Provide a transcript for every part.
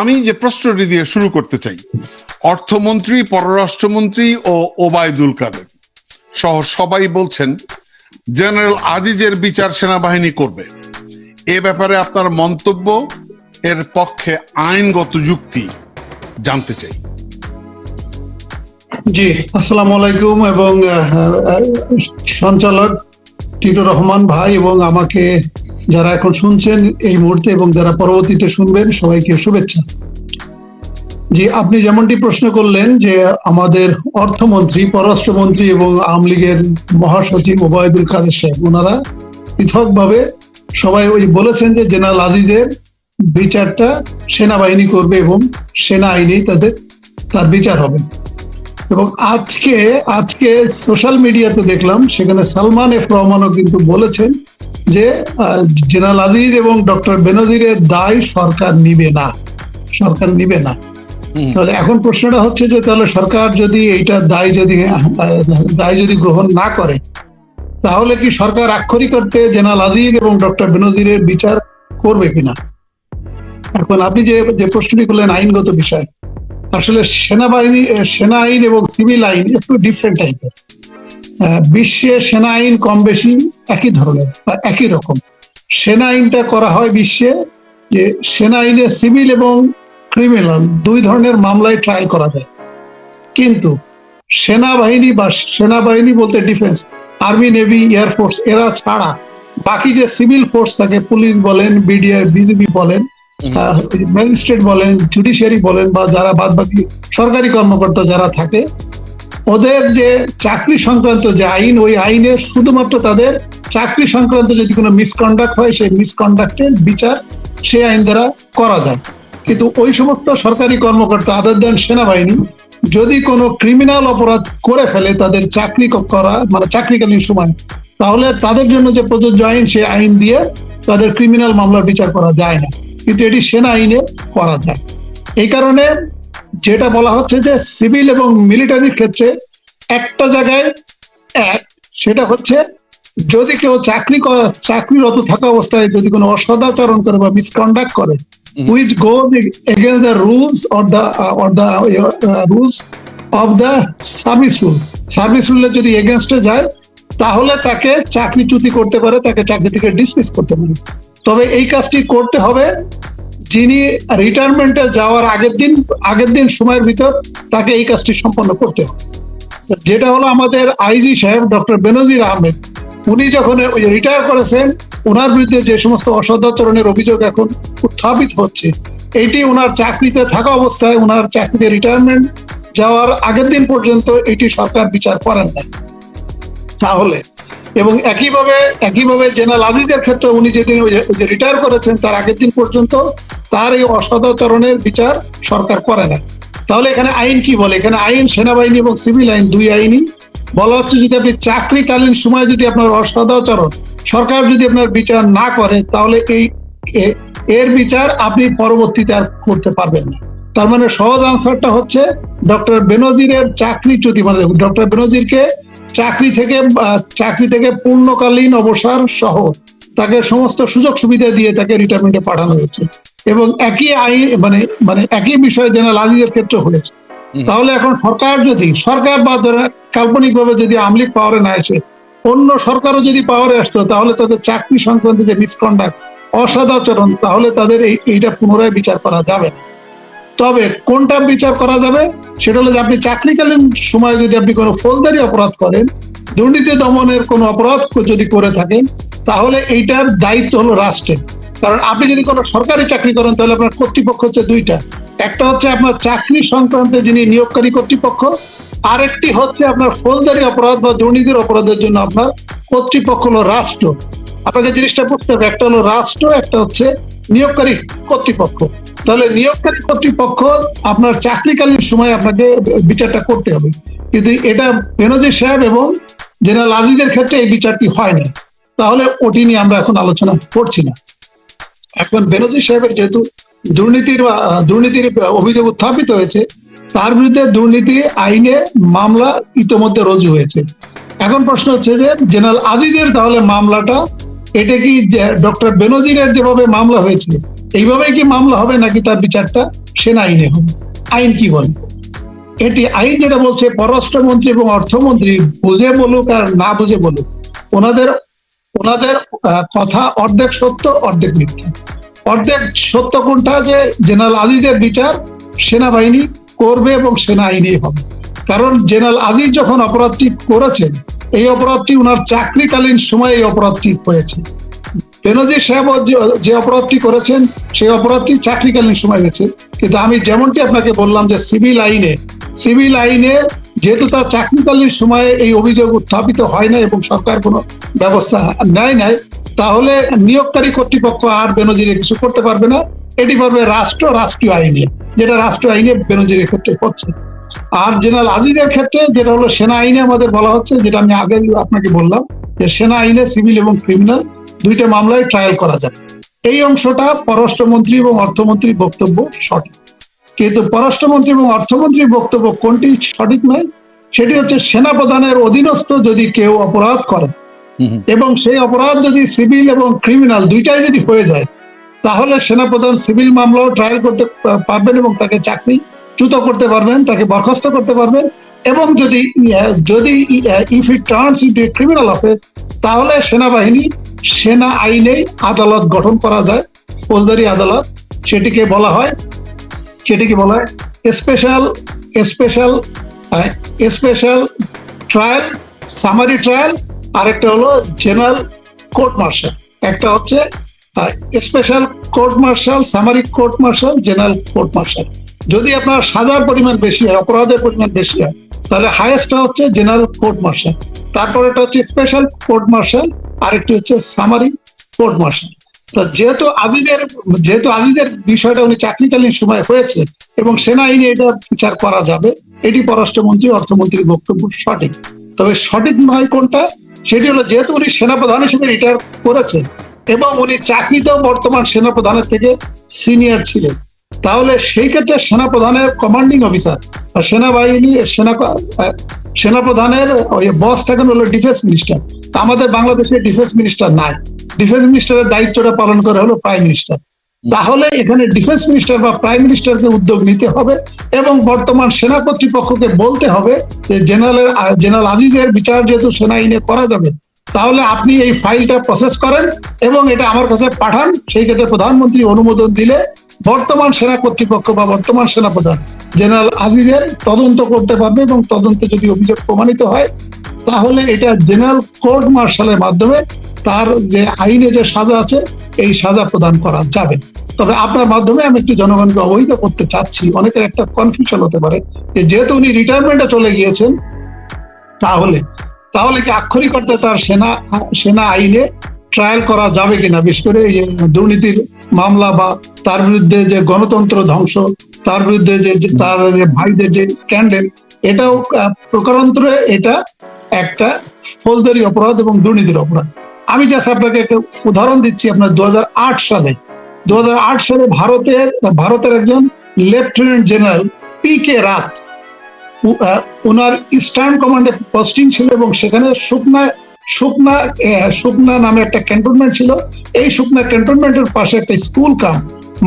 আমি যে প্রশ্নটি দিয়ে শুরু করতে চাই, অর্থমন্ত্রী, পররাষ্ট্রমন্ত্রী ও ওবায়দুল কাদের। সহ সবাই বলছেন, জেনারেল আজিজের বিচার সেনাবাহিনী করবে। এ ব্যাপারে আপনার মন্তব্য, এর পক্ষে আইনগত যুক্তি জানতে চাই। জি, আসসালামু আলাইকুম এবং সঞ্চালক টিটু রহমান ভাই এবং আমাকে যারা এখন শুনছেন এই মুহূর্তে এবং যারা পরবর্তীতে শুনবেন, সবাইকে শুভেচ্ছা। জি, আপনি যেমনটি প্রশ্ন করলেন যে আমাদের অর্থমন্ত্রী, পররাষ্ট্রমন্ত্রী এবং আওয়ামী লীগের মহাসচিব ওবায়দুল কাদের সাহেব, ওনারা পৃথকভাবে সবাই ওই বলেছেন যে জেনারেল আজিজের বিচারটা সেনাবাহিনী করবে এবং সেনা আইনেই তাদের, তার বিচার হবে। এবং আজকে আজকে সোশ্যাল মিডিয়াতে দেখলাম, সেখানে সালমান এফ রহমানও কিন্তু বলেছেন যে জেনারেল আজিজ এবং ডক্টর বেনজিরের দায় সরকার নিবে না। সরকার নিবে না। তাহলে এখন প্রশ্নটা হচ্ছে যে তাহলে সরকার যদি এইটা দায় যদি দায় যদি গ্রহণ না করে তাহলে কি সরকার আক্ষরিক করতে জেনারেল আজিজ এবং ডক্টর বেনজিরের বিচার করবে কিনা? এখন আপনি যে যে প্রশ্নটি করলেন আইনগত বিষয় আসলে সেনাবাহিনী সেনা আইন এবং সিভিল আইন একটু ডিফারেন্ট টাইপের বিশ্বে সেনা আইন কম বেশি একই ধরনের বা একই রকম। সেনা আইনটা করা হয় বিশ্বে যে সেনা আইনে সিভিল এবং ক্রিমিনাল দুই ধরনের মামলায় ট্রায়াল করা যায়। কিন্তু সেনাবাহিনী বা সেনাবাহিনী বলতে ডিফেন্স আর্মি নেভি এয়ারফোর্স এরা ছাড়া বাকি যে সিভিল ফোর্স থাকে পুলিশ বলেন বিডিআর বিজিবি বলেন ম্যাজিস্ট্রেট বলেন জুডিশিয়ারি বলেন বা যারা বাদ বাকি সরকারি কর্মকর্তা যারা থাকে ওদের যে চাকরি সংক্রান্ত যে আইন, ওই আইনে শুধুমাত্র তাদের চাকরি সংক্রান্ত যদি কোনো মিসকন্ডাক্ট হয়, সেই মিসকন্ডাক্টের বিচার সেই আইন দ্বারা করা যায়। কিন্তু ওই সমস্ত সরকারি কর্মকর্তা আদার দেন সেনাবাহিনী, যদি কোনো ক্রিমিনাল অপরাধ করে ফেলে তাদের চাকরি করা মানে চাকরিকালীন সময়, তাহলে তাদের জন্য যে প্রযোজ্য আইন, সেই আইন দিয়ে তাদের ক্রিমিনাল মামলার বিচার করা যায় না। কিন্তু এটি সেনা আইনে করা যায়। এই কারণে যেটা বলা হচ্ছে যে সিভিল এবং মিলিটারির ক্ষেত্রে একটা জায়গায় এক সেটা হচ্ছে যদি কেউ চাকরি চাকরিরত থাকা অবস্থায় যদি কোনো অসদাচরণ করে বা মিসকন্ডাক্ট করে হুম। Go go the rules rules the the the rules the the rules rule service রুলে যদি এগেনস্টে যায় তাহলে তাকে চাকরি চাকরিচ্যুতি করতে পারে তাকে চাকরি থেকে ডিসমিস করতে পারে তবে এই কাজটি করতে হবে যিনি রিটায়ারমেন্টে যাওয়ার আগের দিন আগের দিন সময়ের ভিতর তাকে এই কাজটি সম্পন্ন করতে হবে। যেটা হলো আমাদের আইজি সাহেব, ডক্টর বেনজির আহমেদ। উনি যখন রিটায়ার করেছেন ওনার বিরুদ্ধে যে সমস্ত অসদাচরণের অভিযোগ এখন উত্থাপিত হচ্ছে এইটি ওনার চাকরিতে থাকা অবস্থায় ওনার চাকরিতে রিটায়ারমেন্ট যাওয়ার আগের দিন পর্যন্ত এটি সরকার বিচার করেন না তাহলে এবং একইভাবে একইভাবে জেনারেল আজিজের ক্ষেত্রে উনি যেদিন রিটায়ার করেছেন, তার আগের দিন পর্যন্ত তার এই অসদাচরণের বিচার সরকার করে না। তাহলে এখানে আইন কি বলে? এখানে আইন, সেনাবাহিনী এবং সিভিল আইন দুই আইনই। বলা হচ্ছে যদি আপনি চাকরিকালীন সময় যদি আপনার অসদাচরণ সরকার যদি আপনার বিচার না করে, তাহলে এই এর বিচার আপনি পরবর্তীতে আর করতে পারবেন না। তার মানে সহজ আনসারটা হচ্ছে ডক্টর বেনজিরের চাকরিচ্যুতি মানে ডক্টর বেনজিরকে চাকরি থেকে চাকরি থেকে পূর্ণকালীন অবসর সহ তাকে সমস্ত সুযোগ সুবিধা দিয়ে তাকে রিটায়ারমেন্টে পাঠানো হয়েছে। এবং একই আইন মানে মানে একই বিষয় জেনারেল আজিজের ক্ষেত্রে হয়েছে। তাহলে এখন সরকার যদি সরকার বা কাল্পনিক ভাবে যদি আমলিক পাওয়ারে না এসে অন্য সরকারও যদি পাওয়ারে আসতো তাহলে তাদের চাকরি সংক্রান্ত যে মিসকন্ডাক্ট অসদাচরণ তাহলে তাদের এই এইটা পুনরায় বিচার করা যাবে না। তবে কোনটা বিচার করা যাবে, সেটা হলো যে আপনি চাকরিকালীন সময় যদি আপনি কোনো ফৌজদারি অপরাধ করেন, দুর্নীতি দমনের কোনো অপরাধ যদি করে থাকেন, তাহলে এইটার দায়িত্ব হলো রাষ্ট্রের। কারণ আপনি যদি কোনো সরকারি চাকরি করেন, তাহলে আপনার কর্তৃপক্ষ হচ্ছে দুইটা। একটা হচ্ছে আপনার চাকরি সংক্রান্ত যিনি নিয়োগকারী কর্তৃপক্ষ, আরেকটি হচ্ছে আপনার ফৌজদারি অপরাধ বা দুর্নীতির অপরাধের জন্য আপনার কর্তৃপক্ষ হলো রাষ্ট্র। আপনাকে জিনিসটা বুঝতে হবে, একটা হলো রাষ্ট্র, একটা হচ্ছে নিয়োগকারী কর্তৃপক্ষ। তাহলে নিয়োগকারী কর্তৃপক্ষ আপনার চাকরিকালীন সময় আপনাকে বিচারটা করতে হবে। কিন্তু এটা বেনজির সাহেব এবং জেনারেল আজিজের ক্ষেত্রে এই বিচারটি হয় না। তাহলে ওটি নিয়ে আমরা এখন আলোচনা করছি না। এখন বেনজির সাহেবের যেহেতু দুর্নীতির দুর্নীতির অভিযোগ উত্থাপিত হয়েছে তার বিরুদ্ধে দুর্নীতি আইনে মামলা ইতোমধ্যে রুজু হয়েছে। এখন প্রশ্ন হচ্ছে যে জেনারেল আজিজের তাহলে মামলাটা এটা কি ডক্টর বেনজিরের যেভাবে মামলা হয়েছে এইভাবে কি মামলা হবে নাকি তার বিচারটা? সেনা আইনে হবে। আইন কি বলে? এটি আইন যেটা বলছে, পররাষ্ট্রমন্ত্রী এবং অর্থমন্ত্রী বুঝে বলুক আর না বুঝে বলুক, ওনাদের ওনাদের কথা অর্ধেক সত্য, অর্ধেক মিথ্যা। অর্ধেক সত্য কোনটা? যে জেনারেল আজিজের বিচার সেনাবাহিনী করবে এবং সেনা আইনে হবে। কারণ জেনারেল আজিজ যখন অপরাধটি করেছেন, এই অপরাধটি ওনার চাকরিকালীন সময়ে এই অপরাধটি হয়েছে। বেনজির সাহেব যে- অপরাধটি করেছেন, সেই অপরাধটি চাকরিকালীন সময় হয়েছে। কিন্তু আমি যেমনটি আপনাকে বললাম যে সিভিল আইনে সিভিল আইনে যেহেতু তার চাকরিকালীন সময়ে এই অভিযোগ উত্থাপিত হয় না এবং সরকার কোনো ব্যবস্থা নেয় নাই, তাহলে নিয়োগকারী কর্তৃপক্ষ আর বেনজিরে কিছু করতে পারবে না। এটি পারবে রাষ্ট্র, রাষ্ট্রীয় আইনে, যেটা রাষ্ট্র আইনে বেনজিরের ক্ষেত্রে হচ্ছে। আর জেনারেল আজিজের ক্ষেত্রে যেটা হলো সেনা আইনে আমাদের বলা হচ্ছে, যেটা আমি আগে আপনাকে বললাম, যে সেনা আইনে সিভিল এবং ক্রিমিনাল দুইটা মামলায় ট্রায়াল করা যাবে এই অংশটা পররাষ্ট্রমন্ত্রী এবং অর্থমন্ত্রীর বক্তব্য সঠিক কিন্তু পররাষ্ট্রমন্ত্রী এবং অর্থমন্ত্রীর বক্তব্য কোনটি সঠিক নয় সেটি হচ্ছে সেনাপ্রধানের অধীনস্থ যদি কেউ অপরাধ করে। এবং সেই অপরাধ যদি সিভিল এবং ক্রিমিনাল দুইটাই যদি হয়ে যায় তাহলে সেনাপ্রধান সিভিল মামলাও ট্রায়াল করতে পারবেন এবং তাকে চাকরি চ্যুত করতে পারবেন তাকে বরখাস্ত করতে পারবেন এবং যদি আহ, যদি if it turns into criminal offence তাহলে সেনাবাহিনী সেনা আইনে আদালত গঠন করা যায় ফৌজদারি আদালত সেটিকে বলা হয় সেটিকে বলা হয় special special special trial summary trial আরেকটা হলো জেনারেল কোর্ট মার্শাল একটা হচ্ছে special court martial summary court martial general court martial যদি আপনার সাজার পরিমাণ বেশি হয় অপরাধের পরিমাণ বেশি হয় তাহলে হাইয়েস্টটা হচ্ছে জেনারেল কোর্ট মার্শাল তারপর এটা হচ্ছে স্পেশাল কোর্ট মার্শাল আরেকটি হচ্ছে সামারি কোর্ট মার্শাল তো যেহেতু আজিজের যেহেতু আজিজের বিষয়টা উনি চাকরিকালীন সময় হয়েছে, এবং সেনা আইনে এটা বিচার করা যাবে, এটি পররাষ্ট্রমন্ত্রী, অর্থমন্ত্রীর বক্তব্য সঠিক। তবে সঠিক নয় কোনটা, সেটি হলো যেহেতু উনি সেনাপ্রধান হিসেবে রিটায়ার করেছেন, এবং উনি চাকরিতেও বর্তমান সেনাপ্রধানের থেকে সিনিয়র ছিলেন তাহলে সেই ক্ষেত্রে সেনাপ্রধানের কমান্ডিং অফিসার বা সেনাবাহিনী, সেনা সেনাপ্রধানের ওই বস থাকেন হলো ডিফেন্স মিনিস্টার আমাদের বাংলাদেশে ডিফেন্স মিনিস্টার নাই। ডিফেন্স মিনিস্টারের দায়িত্বটা পালন করে হলো প্রাইম মিনিস্টার তাহলে এখানে ডিফেন্স মিনিস্টার বা প্রাইম মিনিস্টারকে উদ্যোগ নিতে হবে এবং বর্তমান সেনা কর্তৃপক্ষকে বলতে হবে যে জেনারেল জেনারেল আজিজের বিচার যেহেতু সেনা আইনে করা যাবে, তাহলে আপনি এই ফাইলটা প্রসেস করেন এবং এটা আমার কাছে পাঠান। সেই ক্ষেত্রে প্রধানমন্ত্রী অনুমোদন দিলে বর্তমান সেনা কর্তৃপক্ষ বা বর্তমান সেনাপ্রধান জেনারেল আজিজের তদন্ত করতে পারবে এবং তদন্তে যদি অভিযোগ প্রমাণিত হয়, তাহলে এটা জেনারেল কোর্ট মার্শালের মাধ্যমে তার যে আইনে যে সাজা আছে, এই সাজা প্রদান করা যাবে। তবে আপনার মাধ্যমে আমি একটু জনগণকে অবহিত করতে চাচ্ছি। অনেকের একটা কনফিউশন হতে পারে যে যেহেতু উনি রিটায়ারমেন্টে চলে গিয়েছেন, তাহলে তাহলে কি আক্ষরিক অর্থে তার সেনা সেনা আইনে ট্রায়াল করা যাবে কিনা, বিশেষ করে দুর্নীতির মামলা বা তার বিরুদ্ধে যে গণতন্ত্র ধ্বংস, তার বিরুদ্ধে যে তার যে ভাইদের যে স্ক্যান্ডেল এটাও প্রকারান্তরে এটা একটা ফৌজদারি অপরাধ এবং দুর্নীতির অপরাধ। আমি জাস্ট আপনাকে একটা উদাহরণ দিচ্ছি, আপনার দু হাজার আট সালে। দু হাজার আট সালে ভারতের ভারতের একজন লেফটেন্যান্ট জেনারেল পি কে রাত ওনার ইস্টার্ন কমান্ডে পোস্টিং ছিল এবং সেখানে শুকনা শুকনা শুকনা নামে একটা ক্যান্টনমেন্ট ছিল। এই শুকনা ক্যান্টনমেন্টের পাশে একটা school cum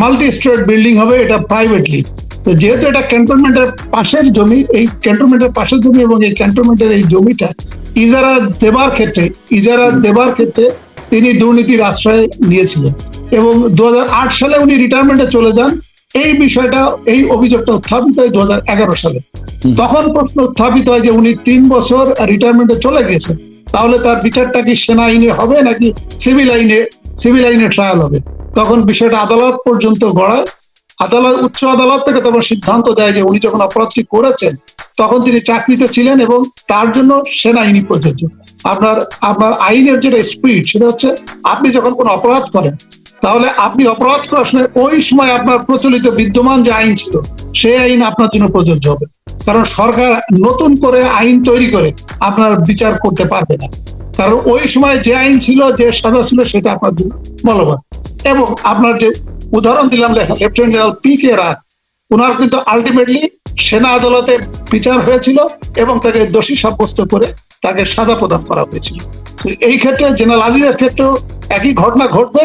multi storied building হবে এটা প্রাইভেটলি তো যেহেতু এটা ক্যান্টনমেন্টের পাশের জমি এই ক্যান্টনমেন্টের পাশের জমি এবং এই ক্যান্টনমেন্টের এই জমিটা ইজারা দেবার ক্ষেত্রে ইজারা দেবার ক্ষেত্রে তিনি দুর্নীতির আশ্রয় নিয়েছিলেন। এবং দু হাজার আট সালে উনি রিটায়ারমেন্টে চলে যান। এই বিষয়টা এই অভিযোগটা উত্থাপিত হয় দু হাজার এগারো সালে। তখন প্রশ্ন উত্থাপিত হয় যে উনি তিন বছর রিটায়ারমেন্টে চলে গেছেন। তাহলে তার বিচারটা কি সেনা আইনে হবে নাকি সিভিল আইনে সিভিল আইনে ট্রায়াল হবে? তখন বিষয়টা আদালত পর্যন্ত গড়ায়। আদালত, উচ্চ আদালত থেকে তখন সিদ্ধান্ত দেয় যে উনি যখন অপরাধটি করেছেন, তখন তিনি চাকরিতে ছিলেন এবং তার জন্য সেনা আইনি প্রযোজ্য। আপনার আপনার আইনের যেটা স্পিড সেটা হচ্ছে আপনি যখন কোনো অপরাধ করেন তাহলে আপনি অপরাধ করার ওই সময় আপনার প্রচলিত বিদ্যমান যে আইন ছিল, সেই আইন আপনার জন্য প্রযোজ্য হবে। কারণ সরকার নতুন করে আইন তৈরি করে আপনার বিচার করতে পারবে না। কারণ ওই সময় যে আইন ছিল, যে সাজা ছিল, সেটা আপনার জন্য বলবান এবং আপনার যে উদাহরণ দিলাম লেফটেন্যান্ট জেনারেল পি কে রাত ওনার কিন্তু আলটিমেটলি সেনা আদালতে বিচার হয়েছিল এবং তাকে দোষী সাব্যস্ত করে তাকে সাজা প্রদান করা হয়েছিল। এই ক্ষেত্রে জেনারেল আজিজের ক্ষেত্রেও একই ঘটনা ঘটবে,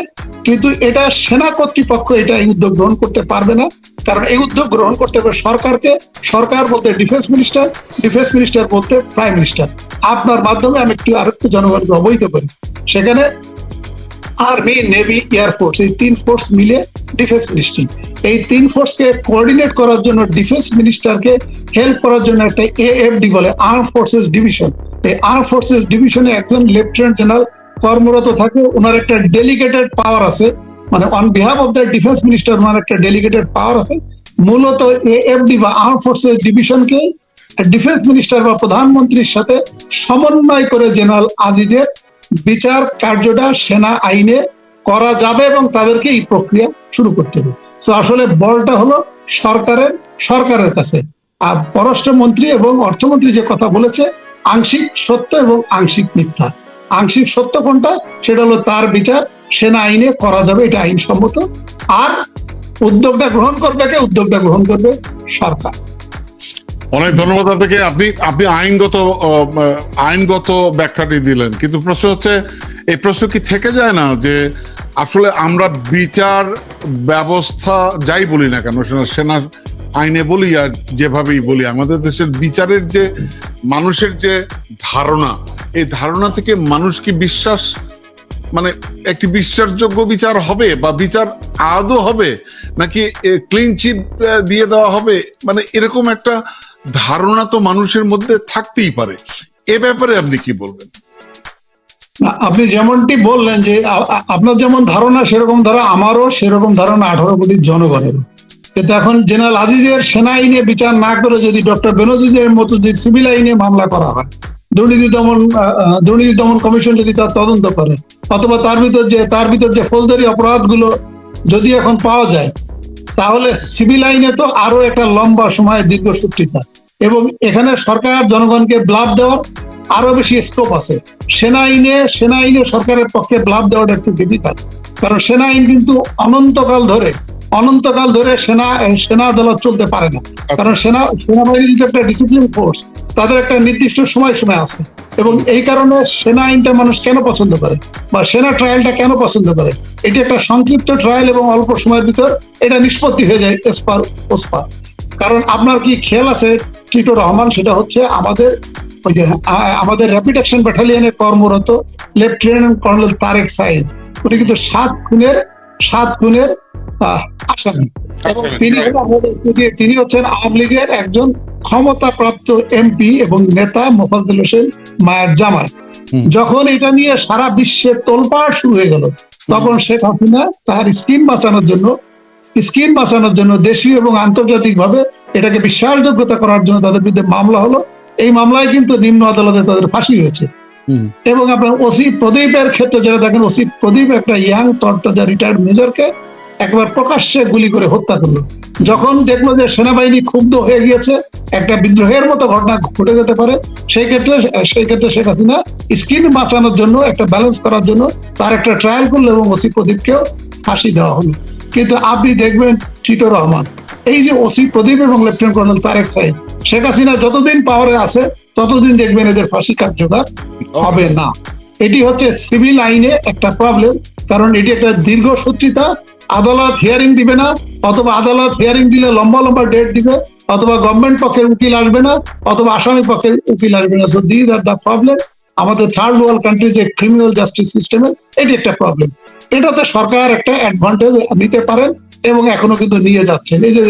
কিন্তু এটা সেনা কর্তৃপক্ষ এটা এই উদ্যোগ গ্রহণ করতে পারবে না। কারণ এই উদ্যোগ গ্রহণ করতে হবে সরকারকে। সরকার বলতে ডিফেন্স মিনিস্টার ডিফেন্স মিনিস্টার বলতে প্রাইম মিনিস্টার। আপনার মাধ্যমে আমি একটু আরেকটু জনগণকে অবহিত করি। সেখানে আর্মি, নেভি এয়ারফোর্স এই তিন ফোর্স মিলে ডিফেন্স মিনিস্ট্রি। এই তিন ফোর্সকে কোঅর্ডিনেট করার জন্য ডিফেন্স মিনিস্টারকে হেল্প করার জন্য একটা এএফডি বলে arm forces division. Arm forces ডিভিশনে একজন লেফটেন্যান্ট জেনারেল কর্মরত থাকে। ওনার একটা ডেলিগেটেড পাওয়ার আছে। মানে on behalf of the defence minister ওনার একটা ডেলিগেটেড পাওয়ার আছে। মূলত এএফডি বা আর্ম ফোর্সেস ডিভিশনকে ডিফেন্স মিনিস্টার বা প্রধানমন্ত্রীর সাথে সমন্বয় করে জেনারেল আজিজের বিচার কার্যটা সেনা আইনে করা যাবে এবং তাদেরকে এই প্রক্রিয়া শুরু করতে হবে। তো আসলে বলটা হলো সরকারের সরকারের কাছে। আর পররাষ্ট্রমন্ত্রী এবং অর্থমন্ত্রী যে কথা বলেছে আংশিক সত্য এবং আংশিক মিথ্যা। আংশিক সত্য কোনটা? সেটা হলো তার বিচার, সেনা আইনে করা যাবে, এটা আইনসম্মত। আর উদ্যোগটা গ্রহণ করবে কে? উদ্যোগটা গ্রহণ করবে সরকার। অনেক ধন্যবাদ আপনাকে। আপনি আপনি আইনগত আইনগত ব্যাখ্যাটি দিলেন। কিন্তু প্রশ্ন হচ্ছে, এই প্রশ্ন কি থেকে যায় না যে আসলে আমরা বিচার ব্যবস্থা যাই বলি না কেন সেনা আইনে বলি আর যেভাবেই বলি, আমাদের দেশের বিচারের যে মানুষের যে ধারণা, এই ধারণা থেকে মানুষ কি বিশ্বাস মানে একটি বিশ্বাসযোগ্য বিচার হবে বা বিচার আদৌ হবে, নাকি ক্লিন চিট দিয়ে দেওয়া হবে? মানে এরকম একটা ধারণা তো মানুষের মধ্যে থাকতেই পারে। এ ব্যাপারে আপনি কি বলবেন? আপনি যেমনটি বললেন যে আপনার যেমন ধারণা, সেরকম ধারা আমারও, সেরকম ধারণা আঠারো কোটি জনগণেরও। কিন্তু এখন জেনারেল আজিজের সেনা আইনে বিচার না করে যদি ডক্টর বেনজিজের মতো যদি সিভিল আইনে মামলা করা হয়, দুর্নীতি দমন দুর্নীতি দমন কমিশন যদি তার তদন্ত করে, অথবা তার ভিতর যে, তার ভিতর যে ফৌজদারি অপরাধগুলো যদি এখন পাওয়া যায়, তাহলে সিভিল আইনে তো আরও একটা লম্বা সময় দীর্ঘসূত্রিতা এবং এখানে সরকার জনগণকে ব্লাভ দেওয়ার আরও বেশি স্কোপ আছে। সেনা আইনে সেনা আইনে সরকারের পক্ষে ব্লাভ দেওয়াটা একটু ডিফিকাল্ট কারণ সেনা আইন কিন্তু অনন্তকাল ধরে অনন্তকাল ধরে সেনা সেনা আদালত চলতে পারে না। কারণ সেনা সেনাবাহিনী কিন্তু একটা ডিসিপ্লিন ফোর্স তাদের একটা নির্দিষ্ট সময় সময় আছে। এবং এই কারণে সেনা আইনটা মানুষ কেন পছন্দ করে? বা সেনা ট্রায়ালটা কেন পছন্দ করে? এটি একটা সংক্ষিপ্ত ট্রায়াল এবং অল্প সময়ের ভিতর এটা নিষ্পত্তি হয়ে যায় এসপার ওসপার কারণ আপনার কি খেয়াল আছে টিটো রহমান সেটা হচ্ছে আমাদের ওই যে আমাদের র্যাপিড অ্যাকশন ব্যাটালিয়নে কর্মরত লেফটেন্যান্ট কর্নেল তারেক সাইদ। উনি কিন্তু সাত খুনের সাত খুনের আসামি এবং তিনি তিনি- হচ্ছেন আওয়ামী লীগের একজন ক্ষমতাপ্রাপ্ত এমপি এবং নেতা মোফাজ্জল হোসেন মায়ের জামাই। যখন এটা নিয়ে সারা বিশ্বে তোলপাড় শুরু হয়ে গেল তখন শেখ হাসিনা তার স্কিম বাঁচানোর জন্য স্কিম বাঁচানোর জন্য দেশীয় এবং আন্তর্জাতিক ভাবে এটাকে বিশ্বাসযোগ্যতা করার জন্য তাদের বিরুদ্ধে মামলা হলো। এই মামলায় কিন্তু নিম্ন আদালতে তাদের ফাঁসি হয়েছে। এবং আপনার ওসি প্রদীপের ক্ষেত্রে যেটা দেখেন ওসি প্রদীপ একটা ইয়াং তরতাজা রিটায়ার্ড মেজরকে একবার প্রকাশ্যে গুলি করে হত্যা করল। যখন দেখল যে সেনাবাহিনী ক্ষুব্ধ হয়ে গিয়েছে, একটা বিদ্রোহের মতো ঘটনা ঘটে যেতে পারে, সেই ক্ষেত্রে সেই ক্ষেত্রে শেখ হাসিনা স্কিন বাঁচানোর জন্য, একটা ব্যালেন্স করার জন্য তার একটা ট্রায়াল করল এবং ওসি প্রদীপকেও ফাঁসি দেওয়া হলো। কিন্তু আপনি দেখবেন টিটো রহমান, এই যে ওসি প্রদীপ এবং লেফটেন্যান্ট কর্নেল তারেক সাইদ শেখ হাসিনা যতদিন পাওয়ারে আছে, ততদিন দেখবেন এদের ফাঁসি কার্যকর হবে না। এটি হচ্ছে সিভিল আইনে একটা প্রবলেম কারণ এটি একটা দীর্ঘসূত্রিতা আদালত হিয়ারিং দিবে না, অথবা আদালত হিয়ারিং দিলে লম্বা লম্বা ডেট দিবে, অথবা গভর্নমেন্ট পক্ষের উকিল আসবে না, অথবা আসামি পক্ষের উকিল আসবে না। So these are the problem আমাদের থার্ড ওয়ার্ল্ড কান্ট্রি যে ক্রিমিনাল জাস্টিস সিস্টেম এটি একটা প্রবলেম এটাতে সরকার একটা অ্যাডভান্টেজ নিতে পারেন এবং এখনও কিন্তু নিয়ে যাচ্ছেন। এই যে